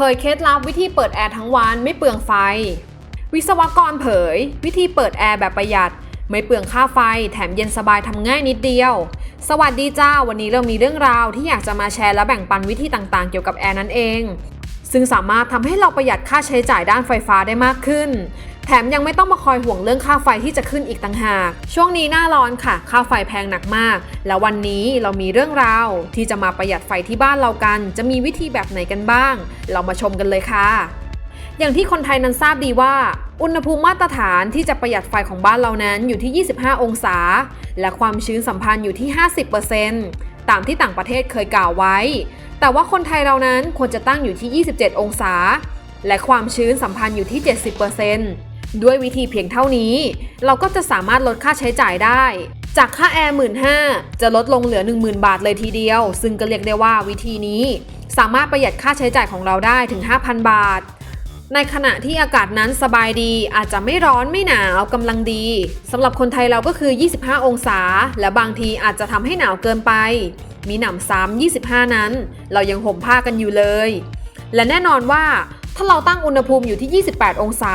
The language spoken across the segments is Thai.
ผยเคล็ดลับวิธีเปิดแอร์ทั้งวันไม่เปลืองไฟ วิศวกรเผย วิธีเปิดแอร์แบบประหยัด ไม่เปลืองค่าไฟ แถมเย็นสบายทำง่ายนิดเดียว สวัสดีจ้า วันนี้เรามีเรื่องราวที่อยากจะมาแชร์และแบ่งปันวิธีต่างๆ เกี่ยวกับแอร์นั่นเอง ซึ่งสามารถทำให้เราประหยัดค่าใช้จ่ายด้านไฟฟ้าได้มากขึ้น แถมยังไม่ต้องมาคอยห่วงเรื่องค่าไฟที่จะขึ้นอีกต่างหาก ช่วงนี้หน้าร้อนค่ะ ค่าไฟแพงหนักมาก แล้ววันนี้เรามีเรื่องราวที่จะมาประหยัดไฟที่บ้านเรากัน จะมีวิธีแบบไหนกันบ้าง เรามาชมกันเลยค่ะ อย่างที่คนไทยนั้นทราบดีว่า อุณหภูมิมาตรฐานที่จะประหยัดไฟของบ้านเรานั้นอยู่ที่ 25 องศา และความชื้นสัมพันธ์อยู่ที่ 50%ตามที่ต่างประเทศเคยกล่าวไว้ แต่ว่าคนไทยเรานั้นควรจะตั้งอยู่ที่ 27 องศา และความชื้นสัมพันธ์อยู่ที่ 70%ด้วยวิธีเพียงเท่านี้ เราก็จะสามารถลดค่าใช้จ่ายได้จากค่าแอร์15,000จะลดลงเหลือ 10,000 บาทเลยทีเดียว ซึ่งก็เรียกได้ว่าวิธีนี้ สามารถประหยัดค่าใช้จ่ายของเราได้ถึง 5,000 บาท ในขณะที่อากาศนั้นสบายดีอาจจะไม่ร้อนไม่หนาวกำลังดีสำหรับคนไทยเราก็คือ 25 องศา และบางทีอาจจะทำให้หนาวเกินไป มีหนำซ้ำ25 นั้น เรายังห่มผ้ากันอยู่เลย และแน่นอนว่าถ้าเราตั้งอุณหภูมิอยู่ที่ 28 องศา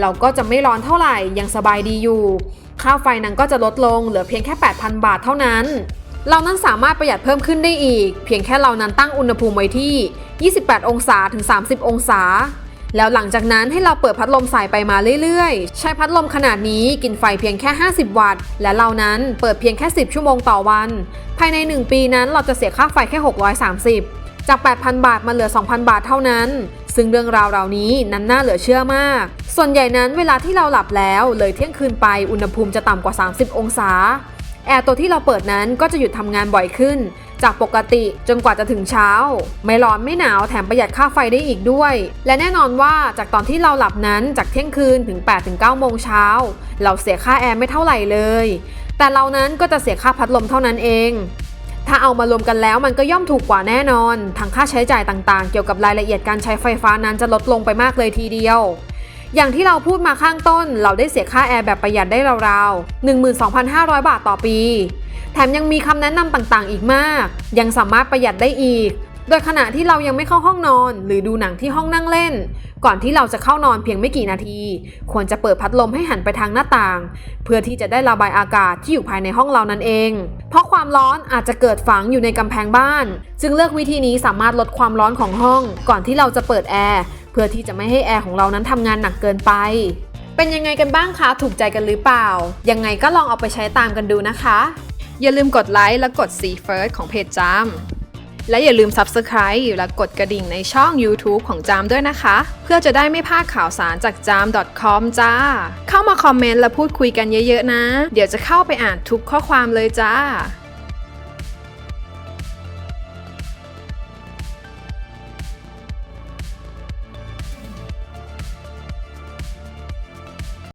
เราก็จะไม่ร้อนเท่าไหร่ ยังสบายดีอยู่ ค่าไฟนั้นก็จะลดลงเหลือเพียงแค่ 8,000 บาทเท่านั้น เรานั้นสามารถประหยัดเพิ่มขึ้นได้อีก เพียงแค่เรานั้นตั้งอุณหภูมิไว้ที่ 28 องศาถึง 30 องศา แล้วหลังจากนั้นให้เราเปิดพัดลมใส่ไปมาเรื่อยๆ ใช้พัดลมขนาดนี้กินไฟเพียงแค่ 50 วัตต์ และเรานั้นเปิดเพียงแค่ 10 ชั่วโมงต่อวัน ภายใน 1 ปีนั้นเราจะเสียค่าไฟแค่ 630 จาก 8,000 บาทมาเหลือ 2,000 บาทเท่านั้น ซึ่งเรื่องราวเหล่านี้นั้นน่าเหลือเชื่อมาก ส่วนใหญ่นั้นเวลาที่เราหลับแล้วเลยเที่ยงคืนไปอุณหภูมิจะต่ำกว่า 30 องศาแอร์ตัวที่เราเปิดนั้นก็จะหยุดทำงานบ่อยขึ้น จากปกติจนกว่าจะถึงเช้า ไม่ร้อนไม่หนาวแถมประหยัดค่าไฟได้อีกด้วย และแน่นอนว่าจากตอนที่เราหลับนั้นจากเที่ยงคืนถึง 8-9 โมงเช้า เราเสียค่าแอร์ไม่เท่าไหร่เลย แต่เรานั้นก็จะเสียค่าพัดลมเท่านั้นเองถ้าเอามารวมกันแล้วมันก็ย่อมถูกกว่าแน่นอน ทั้งค่าใช้จ่ายต่างๆ เกี่ยวกับรายละเอียดการใช้ไฟฟ้านั้นจะลดลงไปมากเลยทีเดียว อย่างที่เราพูดมาข้างต้น เราได้เสียค่าแอร์แบบประหยัดได้ราวๆ 12,500 บาทต่อปี แถมยังมีคำแนะนำต่างๆ อีกมาก ยังสามารถประหยัดได้อีก โดยขณะที่เรายังไม่เข้าห้องนอน หรือดูหนังที่ห้องนั่งเล่น ก่อนที่เราจะเข้านอนเพียงไม่กี่นาที ควรจะเปิดพัดลมให้หันไปทางหน้าต่าง เพื่อที่จะได้ระบายอากาศที่อยู่ภายในห้องเรานั่นเอง เพราะความร้อนอาจจะเกิดฝังอยู่ในกำแพงบ้าน จึงเลือกวิธีนี้สามารถลดความร้อนของห้อง ก่อนที่เราจะเปิดแอร์เพื่อที่จะไม่ให้แอร์ของเรานั้นทำงานหนักเกินไปเป็นยังไงกันบ้างคะ ถูกใจกันหรือเปล่า ยังไงก็ลองเอาไปใช้ตามกันดูนะคะ อย่าลืมกดไลค์และกด See First ของเพจจามและอย่าลืม Subscribe และกดกระดิ่งในช่อง YouTube ของจามด้วยนะคะ เพื่อจะได้ไม่พลาดข่าวสารจากจาม .com จ้า เข้ามาคอมเมนต์และพูดคุยกันเยอะๆนะ เดี๋ยวจะเข้าไปอ่านทุกข้อความเลยจ้า